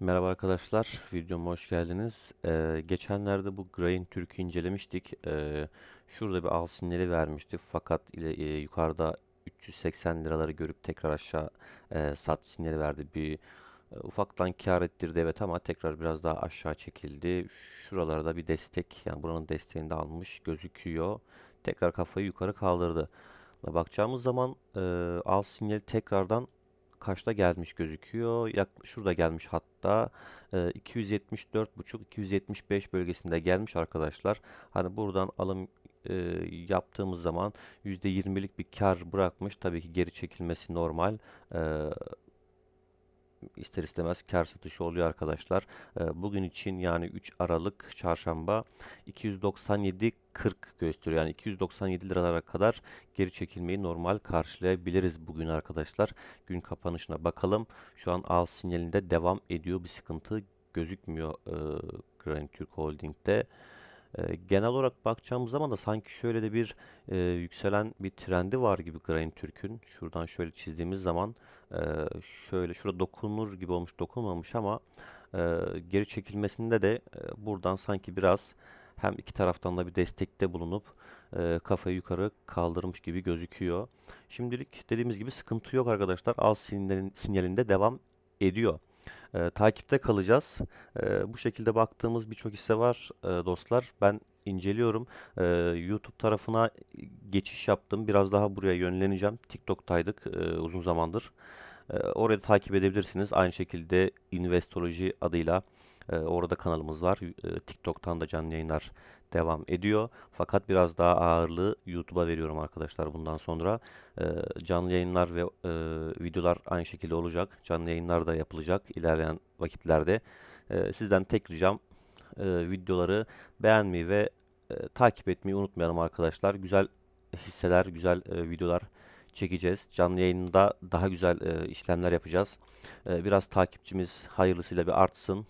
Merhaba arkadaşlar, videoma hoş geldiniz. Ee, geçenlerde bu Grain Türk'ü incelemiştik. Ee, şurada bir al sinyali vermişti fakat ile, e, yukarıda 380 liraları görüp tekrar aşağı e, sat sinyali verdi. Bir e, ufaktan kâr ettirdi evet ama tekrar biraz daha aşağı çekildi. Şuralarda bir destek yani buranın desteğini de almış gözüküyor. Tekrar kafayı yukarı kaldırdı. Bakacağımız zaman e, al sinyali tekrardan kaçta gelmiş gözüküyor. Yak, şurada gelmiş hatta e, 274,5-275 bölgesinde gelmiş arkadaşlar. Hani buradan alım e, yaptığımız zaman %20'lik bir kar bırakmış. Tabii ki geri çekilmesi normal. E, ister istemez kar satışı oluyor arkadaşlar. E, bugün için yani 3 Aralık çarşamba 297.40 gösteriyor. Yani 297 liralara kadar geri çekilmeyi normal karşılayabiliriz bugün arkadaşlar. Gün kapanışına bakalım. Şu an al sinyalinde devam ediyor. Bir sıkıntı gözükmüyor e, Grand Türk Holding'de. Genel olarak bakacağımız zaman da sanki şöyle de bir e, yükselen bir trendi var gibi Grain Türk'ün. Şuradan şöyle çizdiğimiz zaman e, şöyle şurada dokunur gibi olmuş dokunmamış ama e, geri çekilmesinde de e, buradan sanki biraz hem iki taraftan da bir destekte bulunup e, kafayı yukarı kaldırmış gibi gözüküyor. Şimdilik dediğimiz gibi sıkıntı yok arkadaşlar. Al sinyalin, sinyalinde devam ediyor. E, takipte kalacağız. E, bu şekilde baktığımız birçok hisse var e, dostlar. Ben inceliyorum. E, YouTube tarafına geçiş yaptım. Biraz daha buraya yönleneceğim. TikTok'taydık e, uzun zamandır. E, orayı takip edebilirsiniz. Aynı şekilde Investoloji adıyla e, orada kanalımız var. E, TikTok'tan da canlı yayınlar devam ediyor. Fakat biraz daha ağırlığı YouTube'a veriyorum arkadaşlar bundan sonra. E, canlı yayınlar ve e, videolar aynı şekilde olacak. Canlı yayınlar da yapılacak ilerleyen vakitlerde. E, sizden tek ricam e, videoları beğenmeyi ve e, takip etmeyi unutmayalım arkadaşlar. Güzel hisseler, güzel e, videolar çekeceğiz. Canlı yayında daha güzel e, işlemler yapacağız. E, biraz takipçimiz hayırlısıyla bir artsın.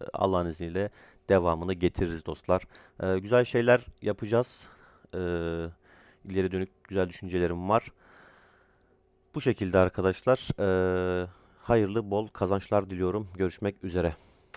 E, Allah'ın izniyle devamını getiririz dostlar. E, güzel şeyler yapacağız. E, ileri dönük güzel düşüncelerim var. Bu şekilde arkadaşlar. E, hayırlı bol kazançlar diliyorum. Görüşmek üzere.